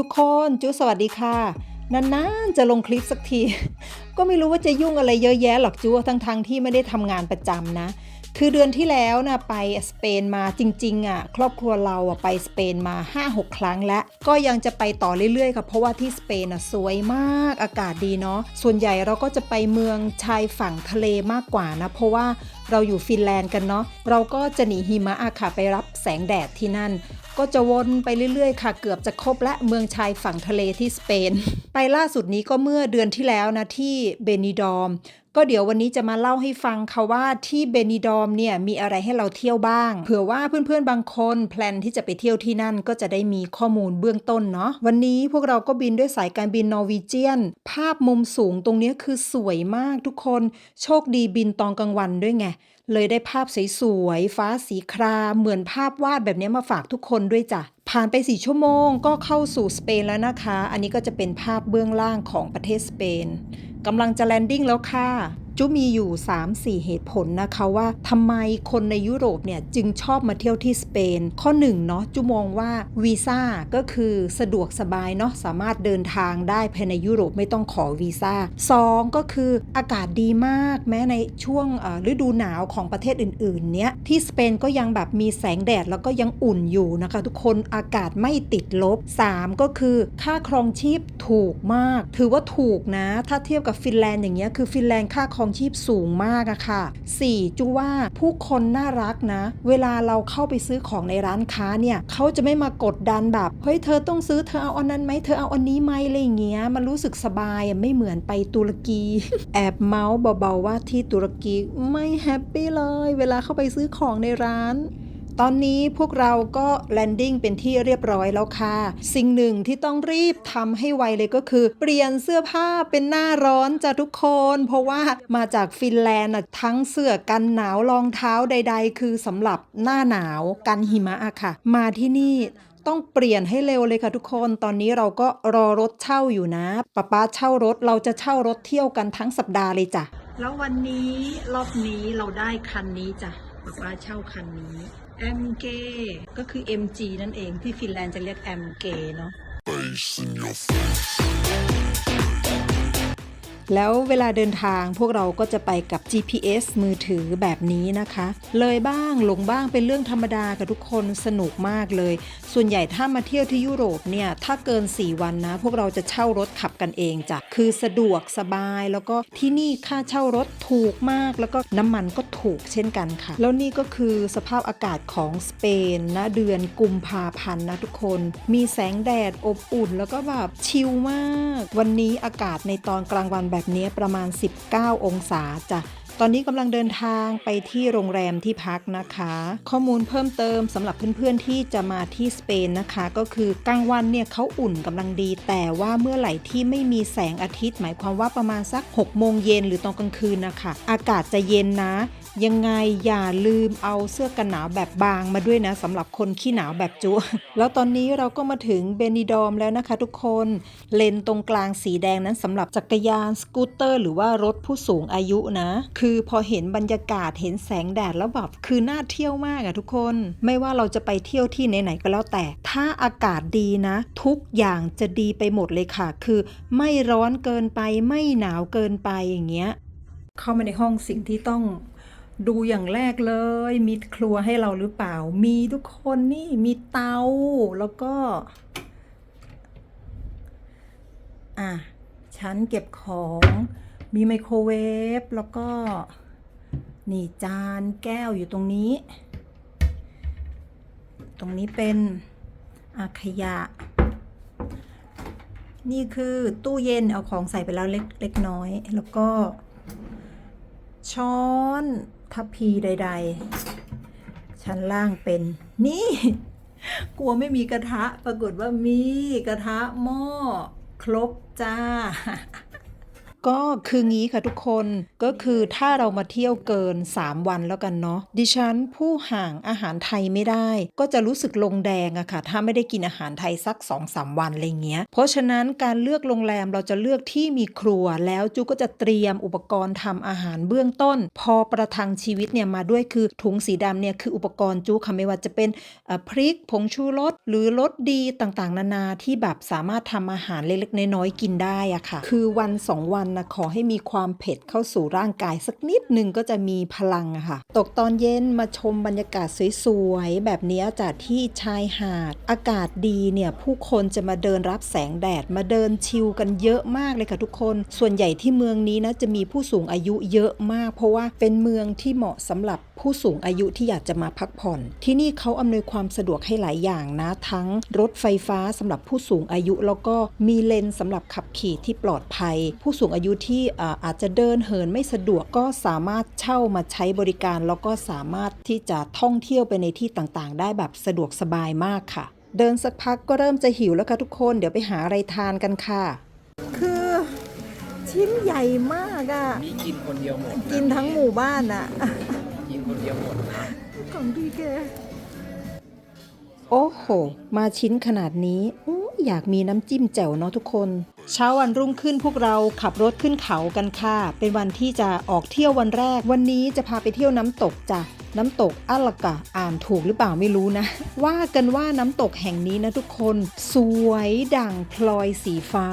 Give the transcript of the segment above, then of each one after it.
ทุกคนจูสวัสดีค่ะนานๆจะลงคลิปสักที ก็ไม่รู้ว่าจะยุ่งอะไรเยอะแยะหรอกจูทั้งๆทที่ไม่ได้ทำงานประจำนะ คือเดือนที่แล้วนะไปสเปนมาจริงๆอะครอบครัวเราอะไปสเปนมา 5-6 ครั้งแล้ว ก็ยังจะไปต่อเรื่อยๆค่ะเพราะว่าที่สเปนอะสวยมากอากาศดีเนาะส่วนใหญ่เราก็จะไปเมืองชายฝั่งทะเลมากกว่านะ เพราะว่าเราอยู่ฟินแลนด์กันเนาะเราก็จะหนีหิมะอะค่ะไปรับแสงแดดที่นั่น ก็จะวนไปเรื่อยๆ ค่ะ เกือบจะครบและเมืองชายฝั่งทะเลที่สเปน ไปล่าสุดนี้ก็เมื่อเดือนที่แล้วนะที่เบนิดอม ก็เดี๋ยววันนี้จะมาเล่าให้ฟังค่ะว่าที่เบนิดอมเนี่ยมีอะไรให้เราเที่ยวบ้าง เผื่อว่าเพื่อนๆบางคนแพลนที่จะไปเที่ยวที่นั่นก็จะได้มีข้อมูลเบื้องต้นเนาะวันนี้พวกเราก็บินด้วยสายการบินนอร์วีเจียน ภาพมุมสูงตรงนี้คือสวยมากทุกคน โชคดีบินตอนกลางวันด้วยไงเลยได้ภาพสวยๆฟ้าสีครามเหมือนภาพวาดแบบนี้มาฝากทุกคนด้วยจ้ะผ่านไป 4 ชั่วโมงก็เข้าสู่สเปนแล้วนะคะ อันนี้ก็จะเป็นภาพเบื้องล่างของประเทศสเปน กำลังจะแลนดิ้งแล้วค่ะ จุมีอยู่ 3-4 เหตุผลนะคะว่าทำไมคนในยุโรปเนี่ยจึงชอบมาเที่ยวที่สเปน ข้อ1เนาะจุมองว่าวีซ่าก็คือสะดวกสบายเนาะสามารถเดินทางได้ภายในยุโรปไม่ต้องขอวีซ่า 2 ก็คืออากาศดีมากแม้ในช่วงฤดูหนาวของประเทศอื่นๆเนี้ยที่สเปนก็ยังแบบมีแสงแดดแล้วก็ยังอุ่นอยู่นะคะ ทุกคนอากาศไม่ติดลบ 3 ก็คือค่าครองชีพถูกมาก ถือว่าถูกนะ ถ้าเทียบกับฟินแลนด์อย่างเงี้ยคือฟินแลนด์ค่าครองชีพสูงมากอะค่ะ 4. จูว่าผู้คนน่ารักนะ เวลาเราเข้าไปซื้อของในร้านค้าเนี่ยเขาจะไม่มากดดันแบบเฮ้ยเธอต้องซื้อเธอเอาอันนั้นไหมเธอเอาอันนี้ไหมอะไรอย่างเงี้ยมันรู้สึกสบายไม่เหมือนไปตุรกี แอบเมาส์เบาๆว่าที่ตุรกีไม่แฮปปี้เลย เวลาเข้าไปซื้อของในร้าน ตอนนี้พวกเราก็แลนดิ้งเป็นที่เรียบร้อยแล้วค่ะ สิ่งหนึ่งที่ต้องรีบทำให้ไวเลยก็คือ เปลี่ยนเสื้อผ้าเป็นหน้าร้อนจ้ะทุกคน เพราะว่ามาจากฟินแลนด์ทั้งเสื้อกันหนาวรองเท้าใด ๆ คือสำหรับหน้าหนาวกันหิมะอะค่ะ มาที่นี่ต้องเปลี่ยนให้เร็วเลยค่ะทุกคน ตอนนี้เราก็รอรถเช่าอยู่นะป้าป้าเช่ารถ เราจะเช่ารถเที่ยวกันทั้งสัปดาห์เลยจ้ะ แล้ววันนี้รอบนี้เราได้คันนี้จ้ะป้าป้าเช่าคันนี้ MG ก็คือ MG นั่นเองที่ฟินแลนด์จะเรียก MG เนาะ Face in your face. แล้วเวลาเดินทางพวกเราก็จะไปกับ GPS มือถือแบบนี้นะคะ เลยบ้างหลงบ้างเป็นเรื่องธรรมดากับทุกคนสนุกมากเลย ส่วนใหญ่ถ้ามาเที่ยวที่ยุโรปเนี่ยถ้าเกิน 4 วันนะ พวกเราจะเช่ารถขับกันเองจ้ะคือสะดวกสบายแล้วก็ที่นี่ค่าเช่ารถถูกมาก แล้วก็น้ำมันก็ถูกเช่นกันค่ะ แล้วนี่ก็คือสภาพอากาศของสเปนนะเดือนกุมภาพันธ์นะทุกคน มีแสงแดดอบอุ่น แล้วก็แบบชิลมาก วันนี้อากาศในตอนกลางวันแบบนี้ประมาณ 19 องศาจ้ะตอนนี้กำลังเดินทางไปที่โรงแรมที่พักนะคะ ข้อมูลเพิ่มเติมสำหรับเพื่อนๆที่จะมาที่สเปนนะคะ ก็คือกลางวันเนี่ยเขาอุ่นกำลังดี แต่ว่าเมื่อไหร่ที่ไม่มีแสงอาทิตย์ หมายความว่าประมาณสัก6โมงเย็นหรือตอนกลางคืนนะคะ อากาศจะเย็นนะ ยังไงอย่าลืมเอาเสื้อกันหนาวแบบบางมาด้วยนะสำหรับคนขี้หนาวแบบจุ แล้วตอนนี้เราก็มาถึงเบนิดอมแล้วนะคะทุกคน เลนตรงกลางสีแดงนั้นสำหรับจักรยานสกูตเตอร์ หรือว่ารถผู้สูงอายุนะ คือพอเห็นบรรยากาศเห็นแสงแดดแล้วแบบคือน่าเที่ยวมากอะทุกคน ไม่ว่าเราจะไปเที่ยวที่ไหนๆก็แล้วแต่ ถ้าอากาศดีนะ ทุกอย่างจะดีไปหมดเลยค่ะ คือไม่ร้อนเกินไปไม่หนาวเกินไปอย่างเงี้ยเข้ามาในห้องสิ่งที่ต้อง ดูอย่างแรกเลย มีครัวให้เราหรือเปล่า มีทุกคนนี่มีเตาแล้วก็ อะชั้นเก็บของมีไมโครเวฟแล้วก็ นี่จานแก้วอยู่ตรงนี้ ตรงนี้เป็นอาขยะ นี่คือตู้เย็นเอาของใส่ไปแล้วเล็กเล็กน้อย แล้วก็ช้อน ทัพพีใด ๆ ชั้นล่างเป็น นี่ กลัวไม่มีกระทะ ปรากฏว่ามีกระทะหม้อ ครบจ้า ก็คืองี้ค่ะทุกคนก็คือถ้าเรามาเที่ยวเกิน 3 วันแล้วกันเนาะดิฉันผู้ห่างอาหารไทยไม่ได้ ก็จะรู้สึกลงแดงอะค่ะ ถ้าไม่ได้กินอาหารไทยสัก2-3วันอะไรเงี้ย เพราะฉะนั้นการเลือกโรงแรมเราจะเลือกที่มีครัวแล้วจูก็จะเตรียมอุปกรณ์ทำอาหารเบื้องต้น พอประทังชีวิตเนี่ยมาด้วยคือถุงสีดำเนี่ยคืออุปกรณ์จูค่ะไม่ว่าจะเป็นพริกผงชูรสหรือรสดีต่างๆ นานาที่แบบสามารถทำอาหารเล็กๆน้อยๆกินได้อะค่ะ คือวันสองวันนะขอให้มีความเผ็ดเข้าสู่ร่างกายสักนิดหนึ่งก็จะมีพลังอะค่ะ ตกตอนเย็นมาชมบรรยากาศสวยๆ แบบนี้จากที่ชายหาด อากาศดีเนี่ย ผู้คนจะมาเดินรับแสงแดดมาเดินชิลกันเยอะมากเลยค่ะทุกคน ส่วนใหญ่ที่เมืองนี้นะจะมีผู้สูงอายุเยอะมาก เพราะว่าเป็นเมืองที่เหมาะสำหรับผู้สูงอายุที่อยากจะมาพักผ่อน ที่นี่เขาอำนวยความสะดวกให้หลายอย่างนะ ทั้งรถไฟฟ้าสำหรับผู้สูงอายุ แล้วก็มีเลนสำหรับขับขี่ที่ปลอดภัย ผู้สูงอายุที่อ่าอาจจะเดินเหินไม่สะดวกก็สามารถเช่ามาใช้บริการ แล้วก็สามารถที่จะท่องเที่ยวไปในที่ต่างๆ ได้แบบสะดวกสบายมากค่ะ เดินสักพักก็เริ่มจะหิวแล้วค่ะทุกคนเดี๋ยวไปหาอะไรทานกันค่ะ คือชิ้นใหญ่มากอะนี่กินคนเดียวหมดกินทั้งหมู่บ้านอะกินคนเดียวหมดนะของพี่แกโอ้โห มาชิ้นขนาดนี้อู้อยากมีน้ำจิ้มแจ่วเนาะทุกคน เช้าวันรุ่งขึ้นพวกเราขับรถขึ้นเขากันค่ะ เป็นวันที่จะออกเที่ยววันแรก วันนี้จะพาไปเที่ยวน้ำตกจ้ะน้ำตกอัลกะอ่านถูกหรือเปล่าไม่รู้นะ ว่ากันว่าน้ำตกแห่งนี้นะทุกคน สวยดั่งพลอยสีฟ้า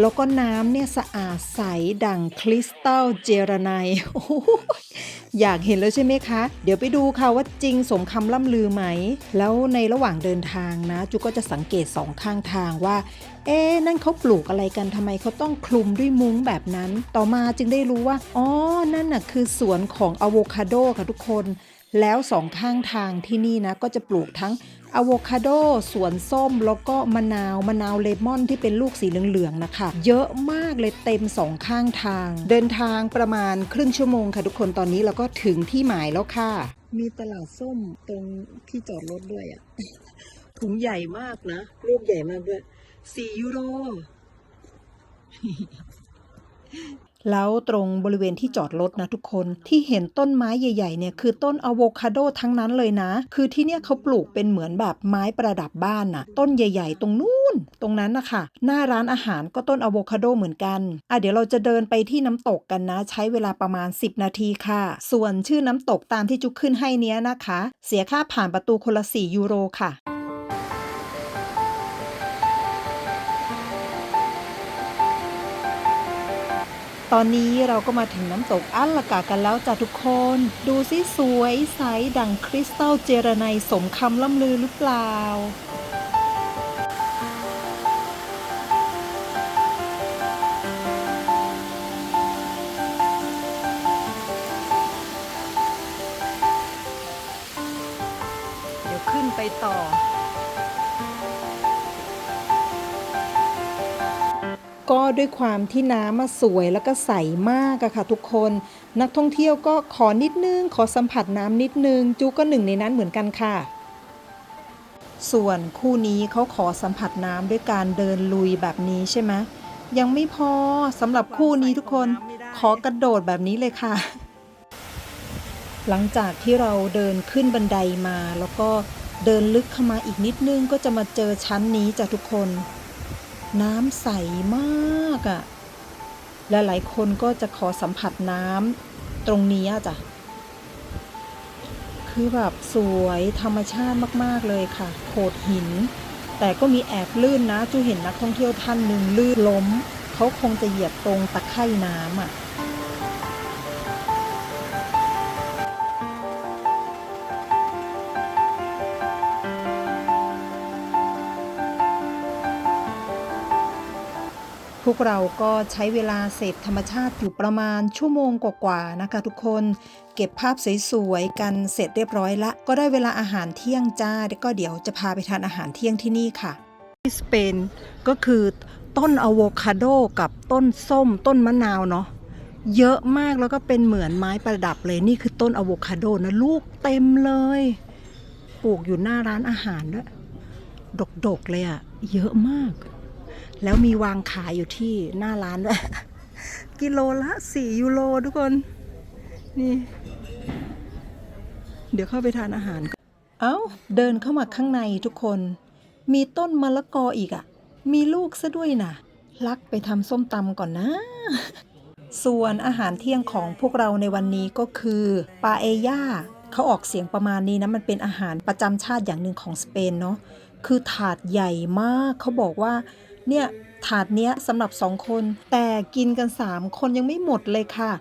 แล้วก็น้ำเนี่ยสะอาดใสดั่งคริสตัลเจรไนยโอ้โหอยากเห็นแล้วใช่ไหมคะ เดี๋ยวไปดูค่ะว่าจริงสมคำล่ำลือไหม แล้วในระหว่างเดินทางนะ จุก็จะสังเกตสองข้างทางว่า เอ๊ะนั่นเขาปลูกอะไรกันทำไมเขาต้องคลุมด้วยมุ้งแบบนั้น ต่อมาจึงได้รู้ว่า อ๋อ นั่นน่ะคือสวนของอะโวคาโดค่ะทุกคน แล้วสองข้างทางที่นี่นะ ก็จะปลูกทั้งอะโวคาโดสวนส้มแล้วก็มะนาวมะนาวเลมอนที่เป็นลูกสีเหลืองๆนะคะ เยอะมากเลยเต็มสองข้างทาง เดินทางประมาณครึ่งชั่วโมงค่ะทุกคนตอนนี้เราก็ถึงที่หมายแล้วค่ะ มีตลาดส้มตรงที่จอดรถด้วยอะถุงใหญ่มากนะ ลูกใหญ่มากด้วย สี่ยูโร แล้วตรงบริเวณที่จอดรถนะทุกคนที่เห็นต้นไม้ใหญ่ ๆ เนี่ย คือต้นอะโวคาโดทั้งนั้นเลยนะ คือที่เนี่ยเขาปลูกเป็นเหมือนแบบไม้ประดับบ้านน่ะ ต้นใหญ่ ๆ ตรงนู้นตรงนั้นนะคะหน้าร้านอาหารก็ต้นอะโวคาโดเหมือนกัน อะเดี๋ยวเราจะเดินไปที่น้ำตกกันนะ ใช้เวลาประมาณ 10 นาทีค่ะ ส่วนชื่อน้ำตกตามที่จุกขึ้นให้เนี้ยนะคะ เสียค่าผ่านประตูคนละ4ยูโรค่ะ ตอนนี้เราก็มาถึงน้ำตกอัลลากากันแล้วจ้ะทุกคน ดูสิสวยใสดังคริสตัลเจรไนสมคำล่ำลือหรือเปล่า ด้วยความที่น้ำมาสวยแล้วก็ใสมากอะค่ะทุกคน นักท่องเที่ยวก็ขอนิดนึง ขอสัมผัสน้ำนิดนึง จูก็หนึ่งในนั้นเหมือนกันค่ะ ส่วนคู่นี้เขาขอสัมผัสน้ำด้วยการเดินลุยแบบนี้ใช่ไหมยังไม่พอสำหรับคู่นี้ทุกคนขอกระโดดแบบนี้เลยค่ะ หลังจากที่เราเดินขึ้นบันไดมา แล้วก็เดินลึกเข้ามาอีกนิดนึงก็จะมาเจอชั้นนี้จ้ะทุกคน น้ำใสมากอะ่ะและหลายคนก็จะขอสัมผัสน้ำตรงนี้จ้ะ คือแบบสวยธรรมชาติมาก ๆ เลยค่ะ โขดหิน แต่ก็มีแอบลื่นนะจูเห็นนักท่องเที่ยวท่านหนึ่งลื่นล้ม เขาคงจะเหยียบตรงตะไคร่น้ำอะ พวกเราก็ใช้เวลาเสพธรรมชาติอยู่ประมาณชั่วโมงกว่าๆนะคะทุกคน เก็บภาพสวยๆกันเสร็จเรียบร้อยละ ก็ได้เวลาอาหารเที่ยงจ้าแล้วก็เดี๋ยวจะพาไปทานอาหารเที่ยงที่นี่ค่ะ ที่สเปนก็คือต้นอะโวคาโดกับต้นส้มต้นมะนาวเนาะเยอะมากแล้วก็เป็นเหมือนไม้ประดับเลยนี่คือต้นอะโวคาโดนะลูกเต็มเลย ปลูกอยู่หน้าร้านอาหารด้วยดกๆเลยอะเยอะมาก แล้วมีวางขายอยู่ที่หน้าร้านด้วย กิโลละ 4 ยูโรทุกคน นี่ เดี๋ยวเข้าไปทานอาหารก่อนเอ้า เดินเข้ามาข้างในทุกคน มีต้นมะละกออีกอะ่ะ มีลูกซะด้วยนะลักไปทำส้มตำก่อนนะ ส่วนอาหารเที่ยงของพวกเราในวันนี้ก็คือปาเอย่าเขาออกเสียงประมาณนี้นะ มันเป็นอาหารประจำชาติอย่างหนึ่งของสเปนเนาะ คือถาดใหญ่มาก เขาบอกว่า เนี่ยถาดเนี้ยสำหรับสองคน แต่กินกัน3คนยังไม่หมดเลยค่ะ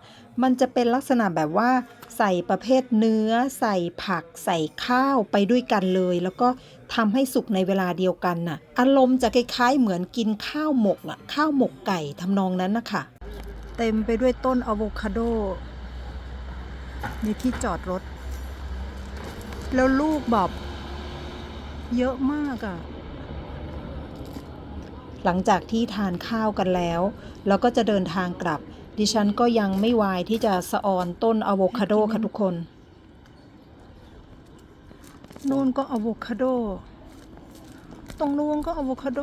มันจะเป็นลักษณะแบบว่า ใส่ประเภทเนื้อ ใส่ผัก ใส่ข้าวไปด้วยกันเลย แล้วก็ทำให้สุกในเวลาเดียวกันน่ะ อารมณ์จะคล้ายๆเหมือนกินข้าวหมกอะข้าวหมกไก่ทำนองนั้นนะคะเต็มไปด้วยต้นอะโวคาโดในที่จอดรถ แล้วลูกแบบเยอะมากอะ่ะ หลังจากที่ทานข้าวกันแล้วเราก็จะเดินทางกลับ ดิฉันก็ยังไม่วายที่จะสะออนต้นอะโวคาโดค่ะทุกคนนู่นก็อะโวคาโด ตรงนู้นก็อะโวคาโด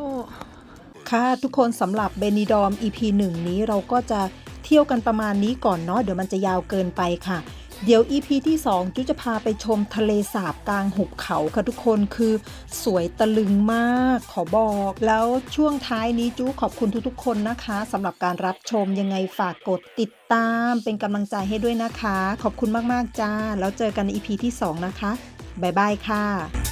ค่ะทุกคนสำหรับเบนิดอม EP 1 นี้เราก็จะเที่ยวกันประมาณนี้ก่อนเนาะเดี๋ยวมันจะยาวเกินไปค่ะ เดี๋ยว EP ที่ 2 จุจะพาไปชมทะเลสาบกลางหุบเขาค่ะทุกคนคือสวยตะลึงมากขอบอก แล้วช่วงท้ายนี้จุขอบคุณทุกๆ คนนะคะสำหรับการรับชมยังไงฝากกดติดตามเป็นกำลังใจให้ด้วยนะคะ ขอบคุณมากๆจ้า แล้วเจอกันใน EP ที่ 2 นะคะ บ๊ายบายค่ะ